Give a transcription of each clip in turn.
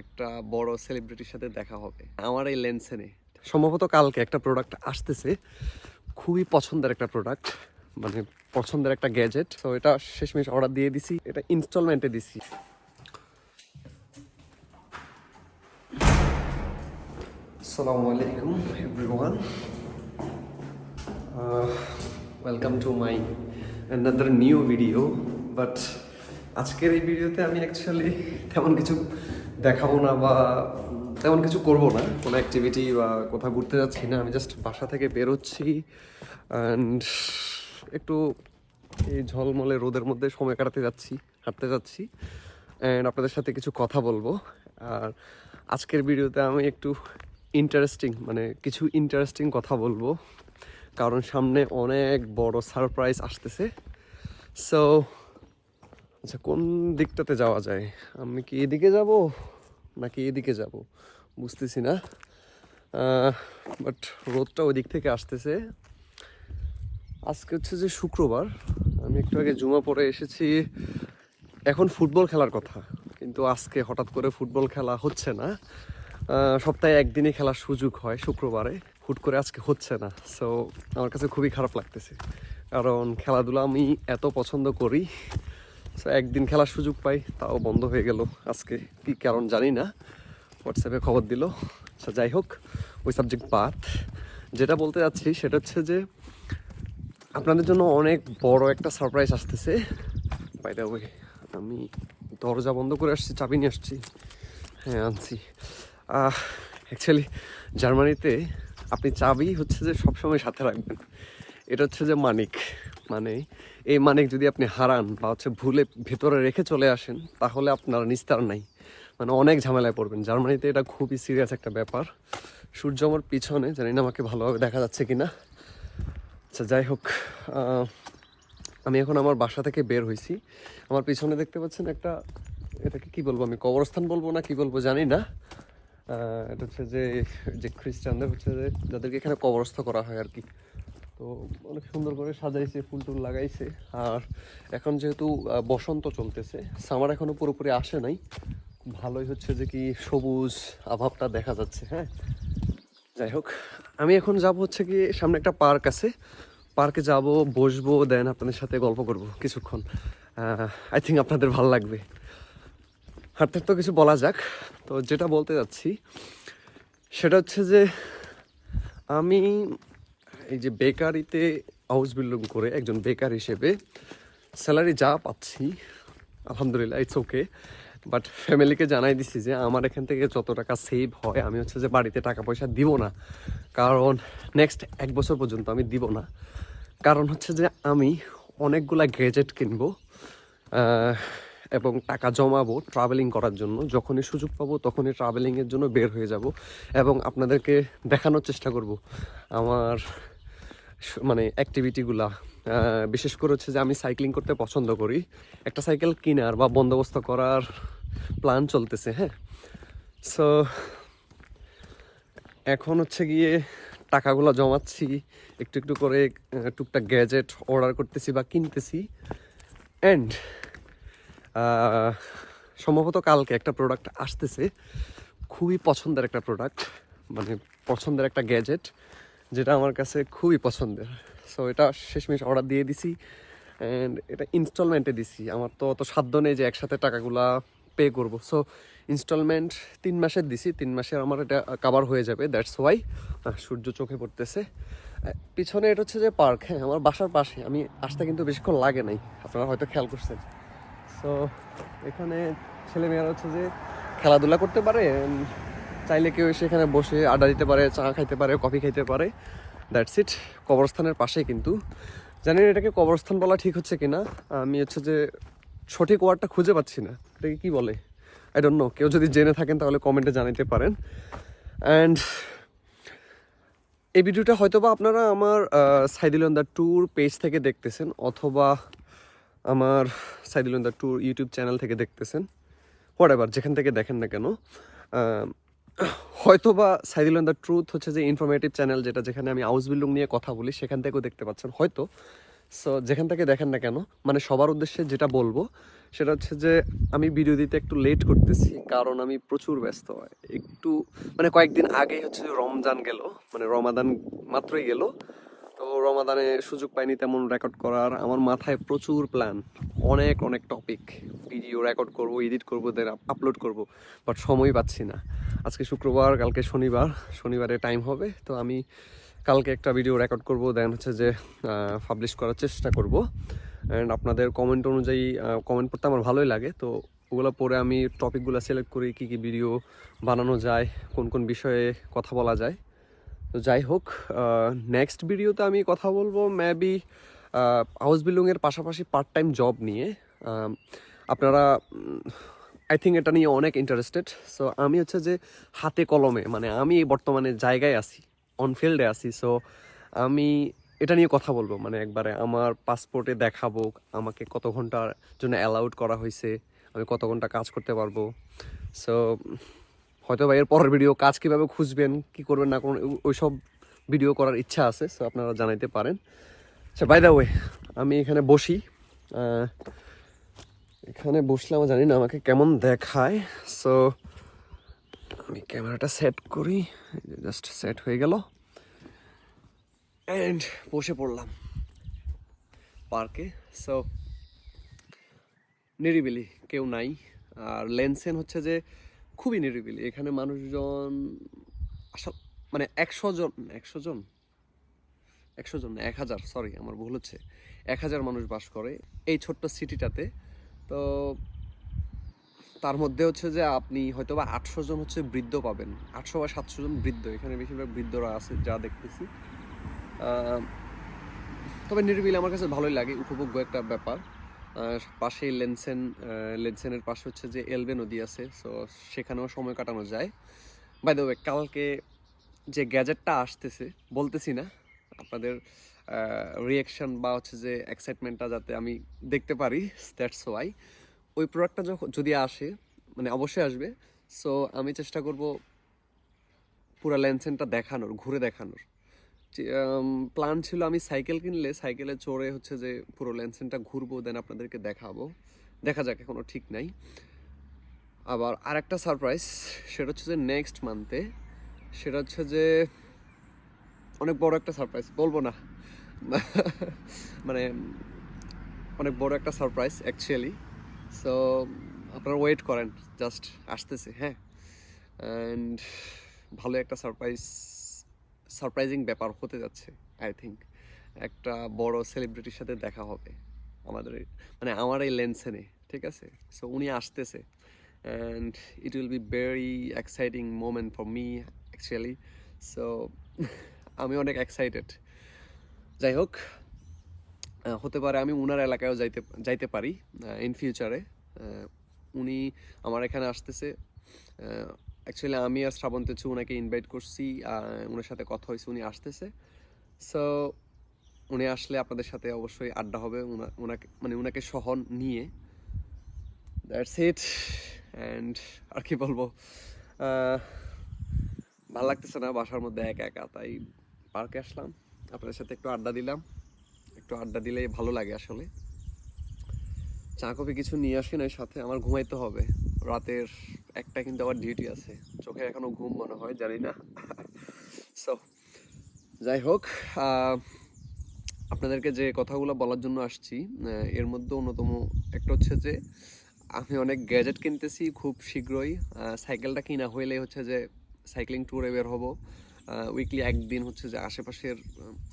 একটা বড় সেলিব্রিটির সাথে দেখা হবে। আমার এই লেন্সেনে সম্ভবত কালকে একটা প্রোডাক্ট আসতেছে খুবই পছন্দের একটা প্রোডাক্ট মানে পছন্দের একটা গ্যাজেট তো এটা শেষমেশ অর্ডার দিয়ে দিছি এটা ইনস্টলমেন্টে দিছি। আসসালামু আলাইকুম everyone welcome to my another new video but আজকের এই ভিডিওতে আমি অ্যাকচুয়ালি তেমন কিছু দেখাবো না বা তেমন কিছু করব না। কোনো অ্যাক্টিভিটি বা কোথাও ঘুরতে যাচ্ছি না। আমি জাস্ট বাসা থেকে বেরোচ্ছি অ্যান্ড একটু এই ঝলমলে রোদের মধ্যে সময় কাটাতে যাচ্ছি, হাঁটতে যাচ্ছি অ্যান্ড আপনাদের সাথে কিছু কথা বলব। আর আজকের ভিডিওতে আমি একটু ইন্টারেস্টিং মানে কিছু ইন্টারেস্টিং কথা বলব। কারণ সামনে অনেক বড় সারপ্রাইজ আসতেছে। সো আচ্ছা কোন দিকটাতে যাওয়া যায়? আমি কি এদিকে যাব নাকি এদিকে যাব? বুঝতেছি না। বাট রোদটা ওই দিক থেকে আসতেছে। আজকে হচ্ছে যে শুক্রবার, আমি একটু আগে জুমা পরে এসেছি। এখন ফুটবল খেলার কথা, কিন্তু আজকে হঠাৎ করে ফুটবল খেলা হচ্ছে না। সপ্তাহে একদিনই খেলার সুযোগ হয় শুক্রবারে, হুট করে আজকে হচ্ছে না। সো আমার কাছে খুবই খারাপ লাগতেছে। কারণ খেলাধুলা আমি এত পছন্দ করি একদিন খেলার সুযোগ পাই, তাও বন্ধ হয়ে গেল। আজকে কি কারণ জানি না। হোয়াটসঅ্যাপে খবর দিল। আচ্ছা যাই হোক, ওই সাবজেক্ট বাদ। যেটা বলতে যাচ্ছি, সেটা হচ্ছে যে, আপনাদের জন্য অনেক বড় একটা সারপ্রাইজ আসতেছে। বাই দ্য ওয়ে আমি দরজা বন্ধ করে আসছি, চাবি নিয়ে আসছি। হ্যাঁ আনছি। অ্যাকচুয়ালি জার্মানিতে আপনি চাবি হচ্ছে যে সবসময় সাথে রাখবেন। এটা হচ্ছে যে মানিক। মানে এই মানিক যদি আপনি হারান বা হচ্ছে ভুলে ভেতরে রেখে চলে আসেন, তাহলে আপনার নিস্তার নাই। মানে অনেক ঝামেলায় পড়বেন। জার্মানিতে এটা খুবই সিরিয়াস একটা ব্যাপার। সূর্য আমার পিছনে, জানি না আমাকে ভালোভাবে দেখা যাচ্ছে কি না আচ্ছা যাই হোক আমি এখন আমার বাসা থেকে বের হয়েছি আমার পিছনে দেখতে পাচ্ছেন একটা, এটাকে কি বলব আমি, কবরস্থান বলব না কি বলব জানি না। এটা হচ্ছে যে যে খ্রিস্টানদের হচ্ছে যে, যাদেরকে এখানে কবরস্থ করা হয় আর কি। তো অনেক সুন্দর করে সাজাইছে, ফুল টুল লাগাইছে। আর এখন যেহেতু বসন্ত চলতেছে সামার এখনও পুরোপুরি আসে নাই। ভালোই হচ্ছে যে কি সবুজ অভাবটা দেখা যাচ্ছে হ্যাঁ? যাই হোক, আমি এখন যাব হচ্ছে কি, সামনে একটা পার্ক আছে। পার্কে যাব, বসবো, দেন আপনাদের সাথে গল্প করব কিছুক্ষণ। আই থিঙ্ক আপনাদের ভালো লাগবে। হাঁটতে তো কিছু বলা যাক, তো যেটা বলতে যাচ্ছি, সেটা হচ্ছে যে আমি এই যে বেকারিতে হাউস বিল্ডিং করে একজন বেকার হিসেবে স্যালারি যা পাচ্ছি, আলহামদুলিল্লাহ ইটস ওকে বাট ফ্যামিলিকে জানাই দিছি যে আমার এখান থেকে যত টাকা সেভ হয়, আমি হচ্ছে যে বাড়িতে টাকা পয়সা দিব না। কারণ নেক্সট এক বছর পর্যন্ত আমি দিব না। কারণ হচ্ছে যে আমি অনেকগুলা গ্যাজেট কিনবো এবং টাকা জমাবো ট্রাভেলিং করার জন্য। যখনই সুযোগ পাবো তখনই ট্রাভেলিংয়ের জন্য বের হয়ে যাব এবং আপনাদেরকে দেখানোর চেষ্টা করব। আমার মানে অ্যাক্টিভিটিগুলা বিশেষ করে হচ্ছে যে আমি সাইক্লিং করতে পছন্দ করি। একটা সাইকেল কেনার বা বন্দোবস্ত করার প্ল্যান চলতেছে হ্যাঁ? সো এখন হচ্ছে গিয়ে টাকাগুলো জমাচ্ছি, একটু একটু করে টুকটাক গ্যাজেট অর্ডার করতেছি বা কিনতেছি। অ্যান্ড সম্ভবত কালকে একটা প্রোডাক্ট আসতেছে। খুবই পছন্দের একটা প্রোডাক্ট মানে পছন্দের একটা গ্যাজেট যেটা আমার কাছে খুবই পছন্দের। সো এটা শেষমেশ অর্ডার দিয়ে দিছি অ্যান্ড এটা ইনস্টলমেন্টে দিছি। আমার তো অত সাধ্য নেই যে একসাথে টাকাগুলা পে করব। সো ইনস্টলমেন্ট তিন মাসের দিছি। তিন মাসের আমার এটা কাভার হয়ে যাবে। দ্যাটস ওয়াই সূর্য চোখে পড়তেছে। পিছনে এটা হচ্ছে যে পার্ক হ্যাঁ আমার বাসার পাশে। আমি আসতে কিন্তু বেশিক্ষণ লাগে নাই। আপনারা হয়তো খেয়াল করছেন। সো এখানে ছেলেমেয়েরা হচ্ছে যে খেলাধুলা করতে পারে চাইলে কেউ এসে এখানে বসে আড্ডা দিতে পারে, চা খাইতে পারে, কফি খাইতে পারে। দ্যাটস ইট কবরস্থানের পাশে কিন্তু। জানি না এটাকে কবরস্থান বলা ঠিক হচ্ছে কিনা। আমি হচ্ছে যে সঠিক ওয়ার্ডটা খুঁজে পাচ্ছি না। এটাকে কী বলে? আই ডোন্ট নো কেউ যদি জেনে থাকেন তাহলে কমেন্টে জানাতে পারেন। অ্যান্ড এই ভিডিওটা হয়তোবা আপনারা আমার সাইদিলন দ্য ট্যুর পেজ থেকে দেখতেছেন অথবা আমার সাইদিলন দ্য ট্যুর ইউটিউব চ্যানেল থেকে দেখতেছেন। হোয়াট এভার যেখান থেকে দেখেন না কেন। আহ, হয়তোবা সাইদিলন দ্য ট্রুথ হচ্ছে যে ইনফরমেটিভ চ্যানেল যেটা যেখানে আমি হাউস বিল্ডিং নিয়ে কথা বলি সেখান থেকেও দেখতে পাচ্ছেন হয়তো। সো যেখান থেকে দেখেন না কেন মানে সবার উদ্দেশ্যে যেটা বলব সেটা হচ্ছে যে আমি ভিডিও দিতে একটু লেট করতেছি কারণ আমি প্রচুর ব্যস্ত। হয় একটু মানে কয়েকদিন আগেই হচ্ছে যে রমজান গেল মানে রমাদান মাত্রই গেল। তো রমাদানে সুযোগ পাইনি তেমন রেকর্ড করার আমার মাথায় প্রচুর প্ল্যান অনেক অনেক টপিক ভিডিও রেকর্ড করব এডিট করব দেন আপলোড করব বাট সময় পাচ্ছি না। আজকে শুক্রবার, কালকে শনিবার। শনিবারে টাইম হবে। তো আমি কালকে একটা ভিডিও রেকর্ড করব দেন হচ্ছে যে পাবলিশ করার চেষ্টা করব। অ্যান্ড আপনাদের কমেন্ট অনুযায়ী কমেন্ট পড়তে আমার ভালোই লাগে। তো ওগুলো পরে আমি টপিকগুলো সিলেক্ট করি, কী কী ভিডিও বানানো যায়, কোন কোন বিষয়ে কথা বলা যায়। তো যাই হোক নেক্সট ভিডিওতে আমি কথা বলব মেবি হাউস বিল্ডিংয়ের পাশাপাশি পার্ট টাইম জব নিয়ে আপনারা আই থিঙ্ক এটা নিয়ে অনেক ইন্টারেস্টেড সো আমি হচ্ছে যে হাতে কলমে মানে আমি বর্তমানে জায়গায় আছি অনফিল্ডে আছি সো আমি এটা নিয়ে কথা বলব। মানে একবারে আমার পাসপোর্টে দেখাবো, আমাকে কত ঘণ্টার জন্য অ্যালাউড করা হয়েছে, আমি কত ঘণ্টা কাজ করতে পারব। সো হয়তো বা এর পরের ভিডিও কাজ কীভাবে খুঁজবেন, কি করবেন না করবেন ওই- ওইসব ভিডিও করার ইচ্ছা আছে সো আপনারা জানাইতে পারেন। আচ্ছা বাই ওয়ে আমি এখানে বসি এখানে বসলাম জানি না আমাকে কেমন দেখায়। সো আমি ক্যামেরাটা সেট করি। জাস্ট সেট হয়ে গেল। অ্যান্ড বসে পড়লাম পার্কে সো নিরিবিলি, কেউ নাই। আর লেনসেন হচ্ছে যে খুবই নিরিবিলি। এখানে মানুষজন আসল মানে একশো জন একশো জন? একশো জন এক হাজার সরি আমার ভুল হচ্ছে। এক হাজার মানুষ বাস করে। এই ছোট্ট সিটিটাতে তো তার মধ্যে হচ্ছে যে আপনি হয়তো বা আটশো জন হচ্ছে বৃদ্ধ পাবেন। আটশো বা সাতশো জন বৃদ্ধ, এখানে বেশিরভাগ বৃদ্ধরা আছে যা দেখতেছি। তবে নিরিবিলি আমার কাছে ভালোই লাগে, উপভোগ্য একটা ব্যাপার। পাশেই লেনসেন লেনসেনের পাশে হচ্ছে যে এলবে নদী আছে সো সেখানেও সময় কাটানো যায়। বাই দ্য ওয়ে কালকে যে গ্যাজেটটা আসতেছে, বলতেছি না, আপনাদের রিয়াকশন বা হচ্ছে যে এক্সাইটমেন্টটা যাতে আমি দেখতে পারি দ্যাটস ওয়াই ওই প্রোডাক্টটা যখন যদি আসে মানে অবশ্যই আসবে। সো আমি চেষ্টা করব পুরো লেন্সেনটা দেখানোর, ঘুরে দেখানোর। প্ল্যান ছিল আমি সাইকেল কিনলে সাইকেলে চড়ে হচ্ছে যে পুরো লেন্সেনটা ঘুরবো দেন আপনাদেরকে দেখাবো। দেখা যাক, এখনও ঠিক নাই। আবার আরেকটা সারপ্রাইজ সেটা হচ্ছে যে নেক্সট মান্থে সেটা হচ্ছে যে অনেক বড় একটা সারপ্রাইজ বলব না। মানে অনেক বড় একটা সারপ্রাইজ অ্যাকচুয়ালি সো আপনারা ওয়েট করেন জাস্ট আসতেছে হ্যাঁ? অ্যান্ড ভালো একটা সারপ্রাইজ সারপ্রাইজিং ব্যাপার হতে যাচ্ছে আই থিঙ্ক একটা বড় সেলিব্রিটির সাথে দেখা হবে, আমাদের মানে আমার এই লেন্সেনে ঠিক আছে? সো উনি আসতেছে and it will be very exciting moment for me actually so আমি অনেক এক্সাইটেড যাই হোক হতে পারে আমি উনার এলাকায়ও যাইতে যাইতে পারি ইন ফিউচারে উনি আমার এখানে আসতেছে। অ্যাকচুয়ালি আমি আর শ্রাবন্ত চু ওনাকে ইনভাইট করছি ওনার সাথে কথা হয়েছে, উনি আসতেছে। সো উনি আসলে আপনাদের সাথে অবশ্যই আড্ডা হবে ওনাকে মানে ওনাকে সহ নিয়ে। দ্যাটস ইট অ্যান্ড আর কি বলব? ভালো লাগতেছে না, বাসার মধ্যে একা একা, তাই পার্কে আসলাম। আপনাদের সাথে একটু আড্ডা দিলাম। একটু আড্ডা দিলেই ভালো লাগে আসলে। চা, কফি কিছু নিয়ে আসি না সাথে, আমার ঘুমাইতে হবে। রাতের একটা কিন্তু আবার ডিউটি আছে। চোখে এখনও ঘুম মনে হয়, জানি না। সো যাই হোক আপনাদেরকে যে কথাগুলো বলার জন্য আসছি এর মধ্যে অন্যতম একটা হচ্ছে যে, আমি অনেক গ্যাজেট কিনতেছি খুব শীঘ্রই। সাইকেলটা কিনা হইলে হচ্ছে যে সাইক্লিং ট্যুরে বের হব। উইকলি একদিন হচ্ছে যে আশেপাশের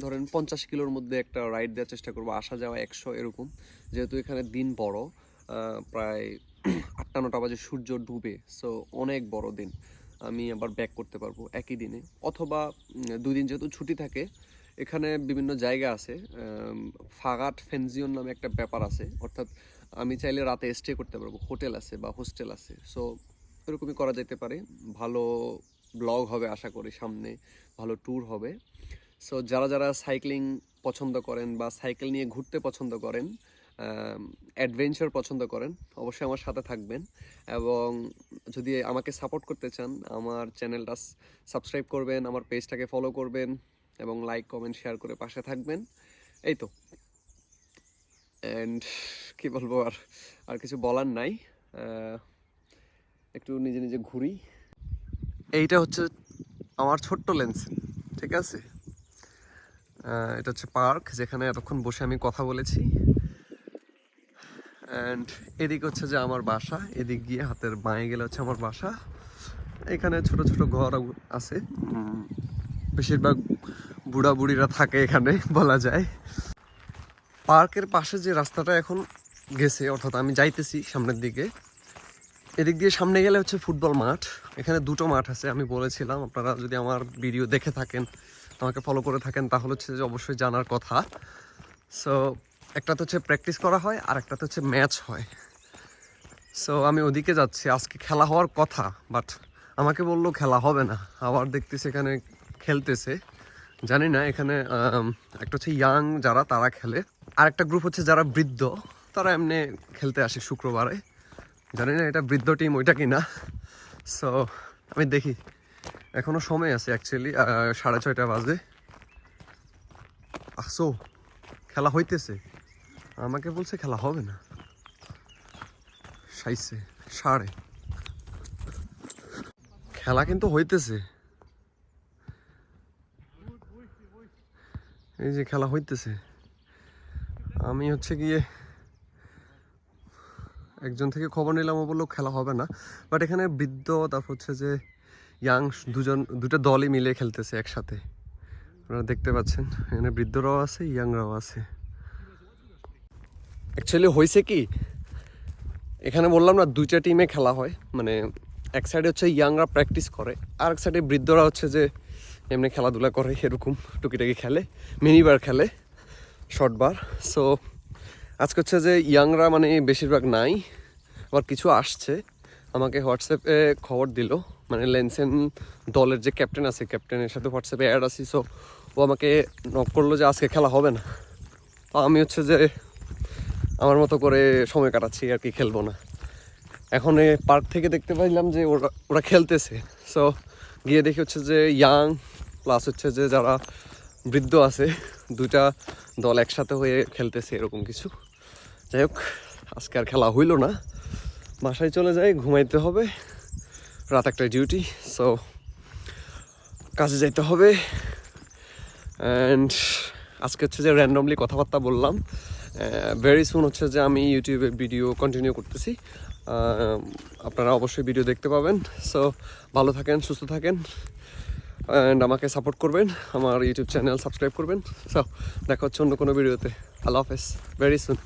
ধরেন পঞ্চাশ কিলোর মধ্যে একটা রাইড দেওয়ার চেষ্টা করব আসা যাওয়া একশো এরকম। যেহেতু এখানে দিন বড় প্রায় আটটা নটা বাজে সূর্য ডুবে সো অনেক বড় দিন। আমি আবার ব্যাক করতে পারব একই দিনে। অথবা উম, দুই দিন যেহেতু ছুটি থাকে এখানে বিভিন্ন জায়গা আছে ফাগাট ফেনজিয়ন নামে একটা ব্যাপার আছে। অর্থাৎ আমি চাইলে রাতে স্টে করতে পারব হোটেল আছে বা হোস্টেল আছে। সো এরকমই করা যেতে পারে। ভালো ব্লগ হবে, আশা করি সামনে ভালো ট্যুর হবে। সো যারা যারা সাইক্লিং পছন্দ করেন বা সাইকেল নিয়ে ঘুরতে পছন্দ করেন অ্যাডভেঞ্চার পছন্দ করেন, অবশ্যই আমার সাথে থাকবেন। এবং যদি আমাকে সাপোর্ট করতে চান, আমার চ্যানেলটা সাবস্ক্রাইব করবেন, আমার পেজটাকে ফলো করবেন এবং লাইক কমেন্ট শেয়ার করে পাশে থাকবেন। এই তো। অ্যান্ড কী বলব আর আর কিছু বলার নাই। একটু নিজে নিজে ঘুরি। এইটা হচ্ছে আমার ছোট্ট লেন্স ঠিক আছে? এটা হচ্ছে পার্ক, যেখানে এতক্ষণ বসে আমি কথা বলেছি। অ্যান্ড এদিক হচ্ছে যে আমার বাসা, এদিক গিয়ে হাতের বাঁয়ে গেলে হচ্ছে আমার বাসা। এখানে ছোট ছোট ঘর আছে। বেশিরভাগ বুড়া বুড়িরা থাকে এখানে, বলা যায়। পার্কের পাশে যে রাস্তাটা এখন গেছে, অর্থাৎ আমি যাইতেছি সামনের দিকে এদিক দিয়ে সামনে গেলে হচ্ছে ফুটবল মাঠ। এখানে দুটো মাঠ আছে, আমি বলেছিলাম। আপনারা যদি আমার ভিডিও দেখে থাকেন, আমাকে ফলো করে থাকেন, তাহলে হচ্ছে যে অবশ্যই জানার কথা। সো একটা তো হচ্ছে প্র্যাকটিস করা হয়, আর একটা তো হচ্ছে ম্যাচ হয়। সো আমি ওদিকে যাচ্ছি। আজকে খেলা হওয়ার কথা বাট আমাকে বলল খেলা হবে না। আবার দেখতেছি এখানে খেলতেছে। জানি না, এখানে একটা হচ্ছে ইয়াং যারা, তারা খেলে। আর একটা গ্রুপ হচ্ছে যারা বৃদ্ধ, তারা এমনি খেলতে আসে শুক্রবারে। জানি না এটা বৃদ্ধ টিম ওইটা কিনা। সো আমি দেখি। এখনও সময় আছে অ্যাকচুয়ালি সাড়ে ছয়টা বাজে। আসো খেলা হইতেছে। আমাকে বলছে খেলা হবে না। সাইছে, সাড়ে। খেলা কিন্তু হইতেছে। এই যে খেলা হইতেছে। আমি হচ্ছে গিয়ে একজন থেকে খবর নিলাম ও বলল খেলা হবে না। বাট এখানে বৃদ্ধ, তারপর হচ্ছে যে ইয়াং দুজন, দুটো দলই মিলে খেলতেছে একসাথে। আপনারা দেখতে পাচ্ছেন, এখানে বৃদ্ধরাও আছে ইয়াংরাও আছে। অ্যাকচুয়ালি হয়েছে কি, এখানে বললাম না দুইটা টিমে খেলা হয়। মানে এক সাইডে হচ্ছে ইয়াংরা প্র্যাকটিস করে, আর এক সাইডে বৃদ্ধরা হচ্ছে যে এমনি খেলাধুলা করে, এরকম টুকিটাকি খেলে মিনিবার খেলে শর্ট বার সো আজকে হচ্ছে যে ইয়াংরা মানে বেশিরভাগ নাই, আবার কিছু আসছে। আমাকে হোয়াটসঅ্যাপে খবর দিল মানে লেনসেন দলের যে ক্যাপ্টেন আছে ক্যাপ্টেনের সাথে হোয়াটসঅ্যাপে অ্যাড আছি সো ও আমাকে নক করল যে আজকে খেলা হবে না। তো আমি হচ্ছে যে আমার মতো করে সময় কাটাচ্ছি, আর কি খেলব না। এখন পার্ক থেকে দেখতে পাইলাম যে ওরা ওরা খেলতেছে। সো গিয়ে দেখি হচ্ছে যে ইয়াং প্লাস হচ্ছে যে যারা বৃদ্ধ আছে, দুইটা দল একসাথে হয়ে খেলতেছে, এরকম কিছু। যাই হোক আজকে আর খেলা হইল না। বাসায় চলে যাই, ঘুমাইতে হবে। রাত একটা ডিউটি সো কাজে যাইতে হবে। অ্যান্ড আজকে হচ্ছে যে র্যান্ডমলি কথাবার্তা বললাম। ভেরি সুন হচ্ছে যে আমি ইউটিউবে ভিডিও কন্টিনিউ করতেছি। আপনারা অবশ্যই ভিডিও দেখতে পাবেন। সো ভালো থাকেন, সুস্থ থাকেন। অ্যান্ড আমাকে সাপোর্ট করবেন। আমার ইউটিউব চ্যানেল সাবস্ক্রাইব করবেন। সো দেখা হচ্ছে অন্য কোনো ভিডিওতে আল্লাহ হাফেজ। Very soon